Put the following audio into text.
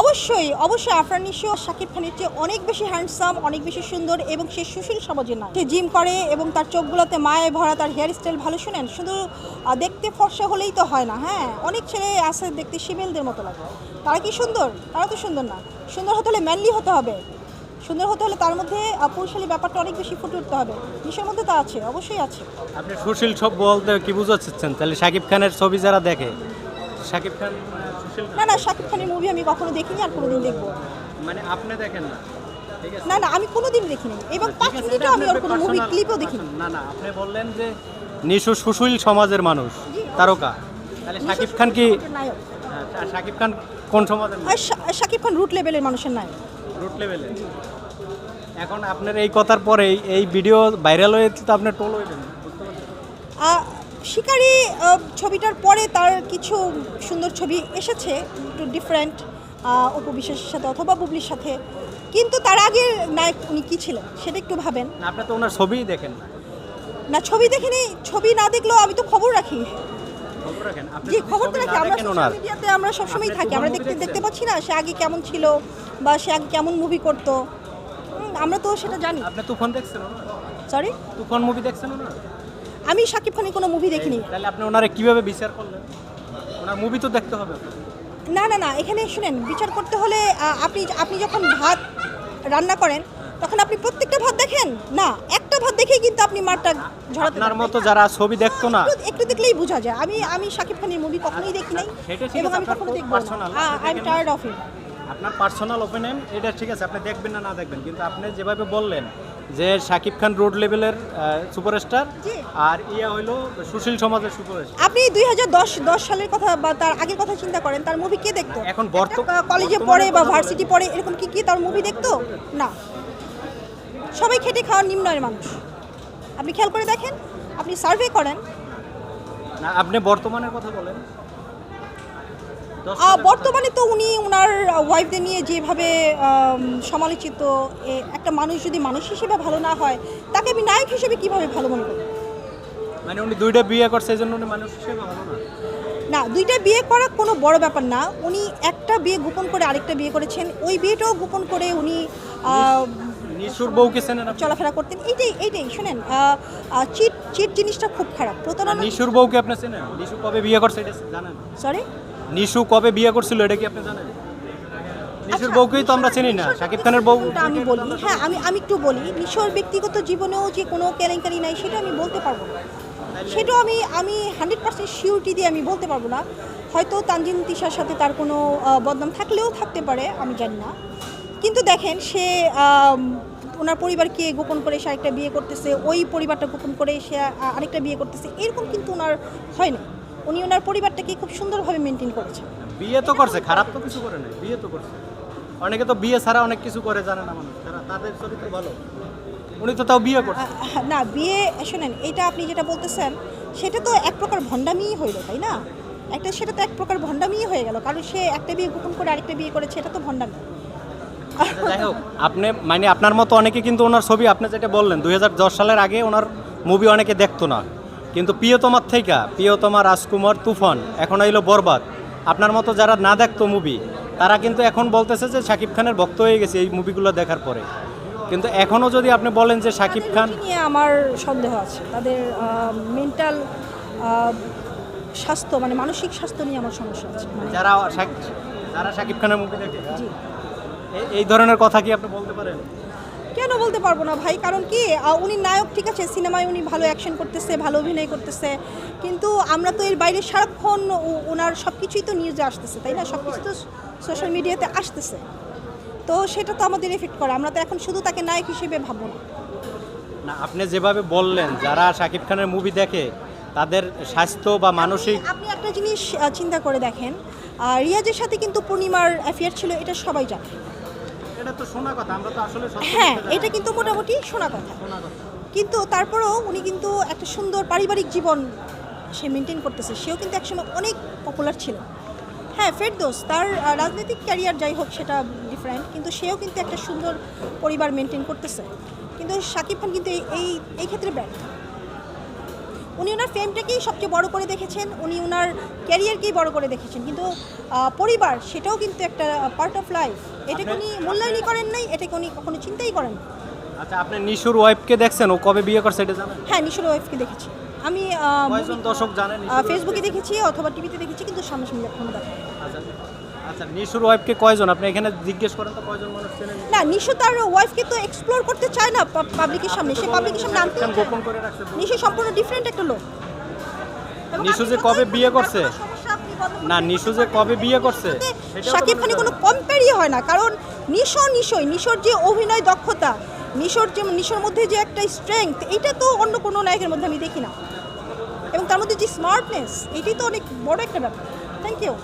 অবশ্যই অবশ্যই আফরান শাকিব খানের চেয়ে অনেক বেশি হ্যান্ডসাম অনেক বেশি সুন্দর এবং সে সুশীল সমাজের না সে জিম করে এবং তার চোখগুলোতে মায়ে ভরা, তার হেয়ার স্টাইল ভালো, শুনেন? শুধু দেখতে ফর্সা হলেই তো হয় না হ্যাঁ? অনেক ছেলে আছে দেখতে শিমেলদের মতো লাগে। তারা কি সুন্দর? তারা তো সুন্দর না। সুন্দর হতে হলে ম্যানলি হতে হবে। সুন্দর হতে হলে তার মধ্যে পুরুষালী ব্যাপারটা অনেক বেশি ফুটে উঠতে হবে। নিশোর মধ্যে তা আছে, অবশ্যই আছে। আপনি সুশীল সব বলতে কি বুঝাচ্ছেন তাহলে শাকিব খানের ছবি যারা দেখে, শাকিব খান না? না শাকিব খানের মুভি আমি কখনো দেখিনি আর কোনোদিন দেখব। মানে আপনি দেখেন না ঠিক আছে? না না আমি কোনোদিন দেখিনি। এবং পাঁচ মিনিটও আমি ওর কোনো মুভি ক্লিপও দেখিনি। না না আপনি বললেন যে নিশু সুশীল সমাজের মানুষ তারকা। তাহলে শাকিব খান কি নায়ক। আচ্ছা, শাকিব খান কোন সমাজের শাকিব খান রুট লেভেলের মানুষের নাই রুট লেভেলে এখন আপনার এই কথার পরে এই ভিডিও ভাইরাল হয়ে তো আপনার টোল হইবেন বুঝতে পারছেন? শিকারি ছবিটার পরে তার কিছু সুন্দর ছবি এসেছে একটু ডিফারেন্ট উপবিশ্বাসের সাথে অথবা বুবলির সাথে। কিন্তু তার আগে নায়ক উনি কী ছিলেন? সেটা একটু ভাবেন। না, আপনি তো ওনার ছবিই দেখেন না। না ছবি দেখিনি। ছবি না দেখলেও আমি তো খবর রাখি। জি খবর তো রাখি। আমরা সোশ্যাল মিডিয়াতে আমরা সবসময় থাকি। আমরা দেখতে দেখতে পাচ্ছি না সে আগে কেমন ছিল বা সে আগে কেমন মুভি করতো। আমরা তো সেটা জানি। আপনি তুফান দেখছেন সরি তুফান মুভি দেখছেন ওনার? আমি শাকিব খানের কোনো মুভি দেখিনি। তাহলে আপনি ওনারে কীভাবে বিচার করলেন? ওনার মুভি তো দেখতে হবে না না না এখানে শুনেন বিচার করতে হলে আপনি আপনি যখন ভাত রান্না করেন তখন আপনি প্রত্যেকটা ভাত দেখেন? না একটা ভাত দেখেই কিন্তু আপনি মারটা ঝরাতে আপনার মতো যারা ছবি দেখতো না। একটু- দেখলেই বোঝা যায়। আমি আমি শাকিব খানের মুভি কখনোই দেখি নাই এবং আমি কখনো দেখব না। I am tired of it আপনার পার্সোনাল ওপিনিয়ন এটা ঠিক আছে আপনি দেখবেন না না দেখবেন। কিন্তু আপনি যেভাবে বললেন যে শাকিব খান রোড লেভেলের সুপারস্টার আর ইয়া হইল সুশীল সমাজের সুপারস্টার। আপনি দুই হাজার দশ দশ সালের কথা বা তার আগের কথা চিন্তা করেন তার মুভি কে দেখতো? এখন বর্ত- কলেজে পড়ে বা ভার্সিটি পড়ে এরকম কি কি তার মুভি দেখতো? না। সবাই খেটে খাওয়ার নিম্নয়ের মানুষ। আপনি খেয়াল করে দেখেন আপনি সার্ভে করেন। না আপনি বর্তমানের কথা বলেন। বর্তমানে তো উনি ওনার ওয়াইফদের নিয়ে যেভাবে সমালোচিত একটা মানুষ যদি মানুষ হিসেবে ভালো না হয় তাকে আমি নায়ক হিসেবে কীভাবে ভালো মনে করি? মানে উনি দুইটা বিয়ে করছে এই জন্য উনি মানুষ হিসেবে ভালো না? না দুইটা বিয়ে করা কোনো বড় ব্যাপার না। উনি একটা বিয়ে গোপন করে আরেকটা বিয়ে করেছেন। ওই বিয়েটাও গোপন করে উনি নিশুর বউকে চেনেন চলাফেরা করতেন। এইটাই এইটাই শুনেন চিট চিট জিনিসটা খুব খারাপ। প্রতারণা নিশুর বউকে আপনি চেনেন? নিশু কবে বিয়ে করছে এটা জানেন? সরি নিশু কবে বিয়ে করছিল এটা কি আপনি জানেন? নিশুর বউকেই তো আমরা চিনি না। শাকিব খানের বউ আমি বলি। হ্যাঁ আমি আমি একটু বলি। নিশোর ব্যক্তিগত জীবনেও যে কোনো কেলেঙ্কারি নাই সেটা আমি বলতে পারব না। সেটাও আমি আমি হান্ড্রেড পার্সেন্ট শিওরিটি দিয়ে আমি বলতে পারব না। হয়তো তানজিন তিশার সাথে তার কোনো বদনাম থাকলেও থাকতে পারে আমি জানি না। কিন্তু দেখেন সে ওনার পরিবারকে গোপন করে সে আরেকটা বিয়ে করতেছে ওই পরিবারটা গোপন করে সে আরেকটা বিয়ে করতেছে এরকম কিন্তু ওনার হয় না উনি ওনার পরিবারটাকে খুব সুন্দরভাবে মেনটেন করেছেন। বিয়ে তো করছে খারাপ তো কিছু করে নাই বিয়ে তো করছে। অনেকে তো বিয়ে ছাড়া অনেক কিছু করে জানে না মানুষ। তারা তাদের চরিত্র ভালো। উনি তো তাও বিয়ে করছে। না বিয়ে শোনেন এটা আপনি যেটা বলতেছেন সেটা তো এক প্রকার ভণ্ডামিই হইল তাই না? একটা সেটা তো এক প্রকার ভণ্ডামিই হয়ে গেল কারণ সে একটা বিয়ে গোপন করে আরেকটা বিয়ে করেছে এটা তো ভণ্ডামি। আচ্ছা, যাই হোক আপনি মানে আপনার মতো অনেকে কিন্তু ওনার ছবি আপনি যেটা বললেন দুই হাজার দশ সালের আগে ওনার মুভি অনেকে দেখতো না। কিন্তু প্রিয়তমার থেকে প্রিয়তমা রাজকুমার তুফান এখন আইলো বরবাদ। আপনার মতো যারা না দেখতো মুভি তারা কিন্তু এখন বলতেছে যে শাকিব খানের ভক্ত হয়ে গেছে এই মুভিগুলো দেখার পরে। কিন্তু এখনও যদি আপনি বলেন যে শাকিব খান নিয়ে আমার সন্দেহ আছে। তাদের মেন্টাল স্বাস্থ্য মানে মানসিক স্বাস্থ্য নিয়ে আমার সমস্যা আছে। মানে যারা যারা শাকিব খানের মুভি দেখে। এই ধরনের কথা কি আপনি বলতে পারেন? কেন বলতে পারব না ভাই? কারণ কি উনি নায়ক ঠিক আছে সিনেমায় উনি ভালো অ্যাকশন করতেছে ভালো অভিনয় করতেছে কিন্তু আমরা তো এর বাইরে সারাক্ষণ ওনার সব কিছুই তো নিউজে আসতেছে তাই না? সব কিছু তো সোশ্যাল মিডিয়াতে আসতেছে। তো সেটা তো আমাদের এফেক্ট করে আমরা তো এখন শুধু তাকে নায়ক হিসেবে ভাববো না। না আপনি যেভাবে বললেন যারা শাকিব খানের মুভি দেখে তাদের স্বাস্থ্য বা মানসিক আপনি- একটা জিনিস চিন্তা করে দেখেন রিয়াজের সাথে কিন্তু পূর্ণিমার অ্যাফেয়ার ছিল এটা সবাই জানে। হ্যাঁ এটা কিন্তু মোটামুটি শোনা কথা। কিন্তু তারপরেও উনি কিন্তু একটা সুন্দর পারিবারিক জীবন সে মেনটেন করতেছে। সেও কিন্তু একসময় অনেক পপুলার ছিল। হ্যাঁ ফেরদোস তার রাজনৈতিক ক্যারিয়ার যাই হোক সেটা ডিফারেন্ট কিন্তু সেও কিন্তু একটা সুন্দর পরিবার মেনটেন করতেছে। কিন্তু শাকিব খান কিন্তু এই- এই এই ক্ষেত্রে ব্যর্থ উনি ওনার ফেমটাকেই সবচেয়ে বড় করে দেখেছেন উনি ওনার ক্যারিয়ারকেই বড় করে দেখেছেন। কিন্তু পরিবার সেটাও কিন্তু একটা পার্ট অফ লাইফ এটাকে উনি মূল্যায়নই করেন নাই? এটাকে উনি কখনো চিন্তাই করেন আচ্ছা আপনি নিশুর ওয়াইফকে দেখছেন? ও কবে বিয়ে করছে এটা জানেন? হ্যাঁ নিশোর ওয়াইফকে দেখেছি। আমি দর্শক জানেন ফেসবুকে দেখেছি অথবা টিভিতে দেখেছি কিন্তু সামনাসামনি এখনও দেখা। আচ্ছা নিশুর ওয়াইফকে কয়জন? আপনি এখানে জিজ্ঞেস করেন তো কয়জন মানুষ চেনেন? না নিশো তার ওয়াইফকে তো এক্সপ্লোর করতে চায় না পাবলিকের সামনে। সে পাবলিকের সামনে আনতে গোপন করে রাখছে নিশো সম্পূর্ণ ডিফারেন্ট একটা লোক। যে কবে বিয়ে করছে? না যে কবে বিয়ে করছে খানের কোনো কম্পেয়ারই হয় না। কারণ নিশো নিশোই নিশোর যে অভিনয় দক্ষতা নিশোর যে নিশোর মধ্যে যে একটা স্ট্রেংথ এটা তো অন্য কোনো নায়কের মধ্যে আমি দেখি না। এবং তার মধ্যে যে স্মার্টনেস এটাই তো অনেক বড় একটা ব্যাপার। Thank you